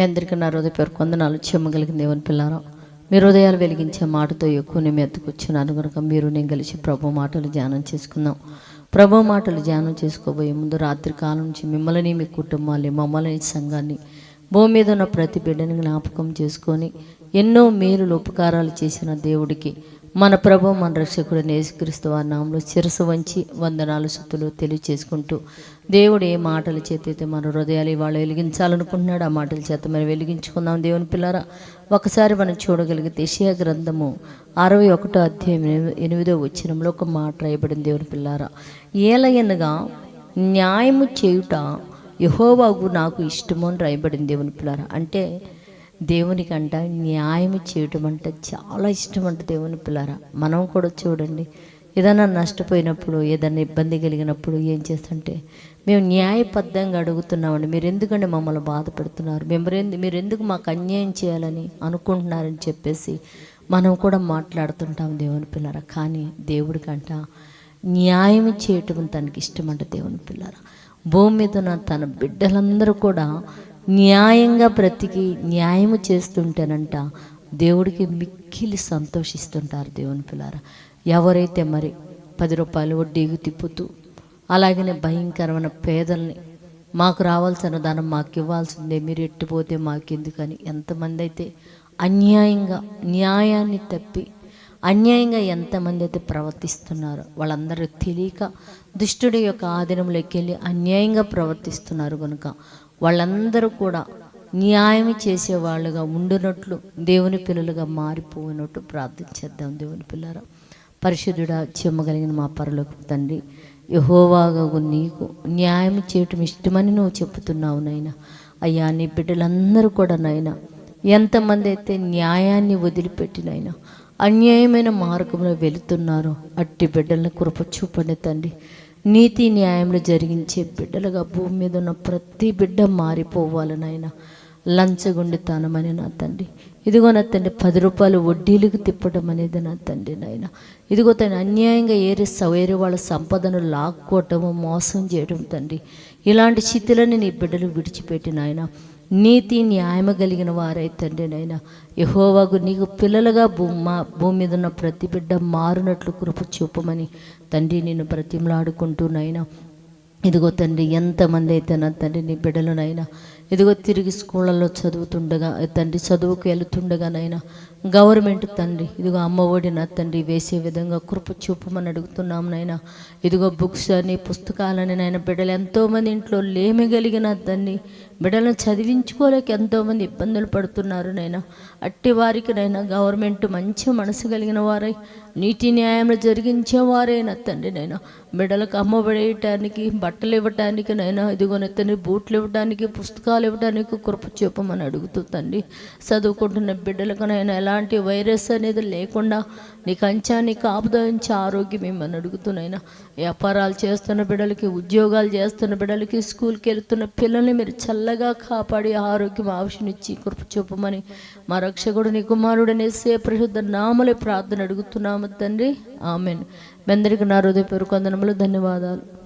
మీ అందరికీ నా హృదయ పేరు కొందనాలు చెమ్మగలిగిన దేవుని పిల్లారా మీ హృదయాలు వెలిగించే మాటతో ఎక్కువ నేను ఎత్తుకొచ్చున్నాను కనుక మీరు నేను కలిసి ప్రభు మాటలు ధ్యానం చేసుకుందాం. ప్రభు మాటలు ధ్యానం చేసుకోబోయే ముందు రాత్రి కాలం నుంచి మిమ్మల్ని మీ కుటుంబాన్ని మమ్మల్ని సంఘాన్ని భూమి మీద ఉన్న ప్రతి బిడ్డని జ్ఞాపకం చేసుకొని ఎన్నో మేలులు ఉపకారాలు చేసిన దేవుడికి మన ప్రభు మన రక్షకుడు నేసుక్రీస్తు వారి నామంలో శిరసు వంచి వందనాలు సుత్తులు తెలియచేసుకుంటూ దేవుడు ఏ మాటల చేత అయితే మన హృదయాలు ఇవాళ వెలిగించాలనుకుంటున్నాడు ఆ మాటల చేత మనం వెలిగించుకుందాం. దేవుని పిల్లరా ఒకసారి మనం చూడగలిగితే షియా గ్రంథము అరవై ఒకటో అధ్యాయం ఎనిమిదో వచ్చినంలో ఒక మాట రాయబడింది. దేవుని పిల్లారా ఏలయనగా న్యాయము చేయుట యహోవాగు నాకు ఇష్టము అని రాయబడింది. దేవుని పిల్లారా అంటే దేవునికంట న్యాయం చేయటం అంటే చాలా ఇష్టం అంట దేవుని పిల్లారా. మనం కూడా చూడండి ఏదైనా నష్టపోయినప్పుడు ఏదైనా ఇబ్బంది కలిగినప్పుడు ఏం చేస్తుంటే మేము న్యాయబద్ధంగా అడుగుతున్నామండి. మీరు ఎందుకంటే మమ్మల్ని బాధ పెడుతున్నారు? మేము మీరు ఎందుకు మాకు అన్యాయం చేయాలని అనుకుంటున్నారని చెప్పేసి మనం కూడా మాట్లాడుతుంటాం దేవుని పిల్లరా కానీ దేవుడికంట న్యాయం చేయటం తనకి ఇష్టమంట దేవుని పిల్లర భూమి మీద ఉన్న తన బిడ్డలందరూ కూడా న్యాయంగా బ్రతికి న్యాయం చేస్తుంటేనంట దేవుడికి మిక్కిలి సంతోషిస్తుంటారు దేవుని పిల్లారా ఎవరైతే మరి పది రూపాయలు వడ్డీకి తిప్పుతూ అలాగనే భయంకరమైన పేదల్ని మాకు రావాల్సిన ధనం మాకు ఇవ్వాల్సిందే మీరు ఎట్టిపోతే మాకెందుకని ఎంతమంది అయితే అన్యాయంగా న్యాయాన్ని తప్పి అన్యాయంగా ఎంతమంది అయితే ప్రవర్తిస్తున్నారో వాళ్ళందరూ తెలియక దుష్టుడి యొక్క ఆధీనంలోకి వెళ్ళి అన్యాయంగా ప్రవర్తిస్తున్నారు కనుక వాళ్ళందరూ కూడా న్యాయం చేసేవాళ్ళుగా ఉండునట్లు దేవుని పిల్లలుగా మారిపోయినట్టు ప్రార్థించేద్దాం దేవుని పిల్లరా. పరిశుద్ధుడ చెమ్మగలిగిన మా పరలోకి తండ్రి. యహోవాగా నీకు న్యాయం చేయటం ఇష్టమని నువ్వు చెప్తున్నావు నాయన. అయ్యా నీ బిడ్డలందరూ కూడా నాయన ఎంతమంది అయితే న్యాయాన్ని వదిలిపెట్టినైనా అన్యాయమైన మార్గంలో వెళుతున్నారో అట్టి బిడ్డలను కృప చూపండి తండ్రి. నీతి న్యాయంలో జరిగించే బిడ్డలుగా భూమి మీద ఉన్న ప్రతి బిడ్డ మారిపోవాలనైనా లంచగొండితానమని నా తండ్రి. ఇదిగో నా తండ్రి పది రూపాయలు వడ్డీలకు తిప్పడం అనేది నా తండ్రి నాయన. ఇదిగో తను అన్యాయంగా ఏరే వేరే వాళ్ళ సంపదను లాక్కోవటము మోసం చేయడం తండ్రి. ఇలాంటి స్థితిలని నీ బిడ్డలు విడిచిపెట్టి ఆయన నీతి న్యాయము కలిగిన వారై తండ్రి నాయన. యహోవాకు నీకు పిల్లలుగా భూమి మా భూమి మీద ఉన్న ప్రతి బిడ్డ మారినట్లు కృప చూపమని తండ్రి నేను బ్రతిమలాడుకుంటూ నాయన. ఇదిగో తండ్రి ఎంతమంది అయితే నా తండ్రి నీ బిడ్డలనైనా ఇదిగో తిరిగి స్కూళ్ళల్లో చదువుతుండగా తండ్రి చదువుకు వెళుతుండగానైనా గవర్నమెంట్ తండ్రి ఇదిగో అమ్మఒడి నా తండ్రి వేసే విధంగా కృప చూపమని అడుగుతున్నాం నాయన. ఇదిగో బుక్స్ అని పుస్తకాలని నాయన బిడ్డలు ఎంతోమంది ఇంట్లో లేమి కలిగిన తండ్రి బిడ్డలను చదివించుకోలేక ఎంతోమంది ఇబ్బందులు పడుతున్నారు నైనా. అట్టి వారికి నైనా గవర్నమెంట్ మంచి మనసు కలిగిన వారై నీతి న్యాయంలో జరిగించేవారైనా తండ్రి నైనా. బిడ్డలకు అమ్మబడేయటానికి బట్టలు ఇవ్వటానికి నైనా ఇదిగో తండ్రి బూట్లు ఇవ్వడానికి పుస్తకాలు ఇవ్వడానికి కృప చూపమని అడుగుతూ తండ్రి. చదువుకుంటున్న బిడ్డలకు నైనా ఎలాంటి వైరస్ అనేది లేకుండా నీకు కంచాన్ని కాపుదాయించి ఆరోగ్యం ఏమని అడుగుతున్నాయినా వ్యాపారాలు చేస్తున్న బిడ్డలకి ఉద్యోగాలు చేస్తున్న బిడ్డలకి స్కూల్కి వెళ్తున్న పిల్లల్ని మీరు చల్ల చల్లగా కాపాడి ఆరోగ్యం ఆവശ്యనిచ్చి కృప చూపమని మా రక్షకుడు నీ కుమారుడు నేసే పరిశుద్ధ నామలే ప్రార్థన అడుగుతున్నాము తండ్రి. ఆమెన్. మీ అందరికీ నా హృదయపూర్వక వందనములు ధన్యవాదాలు.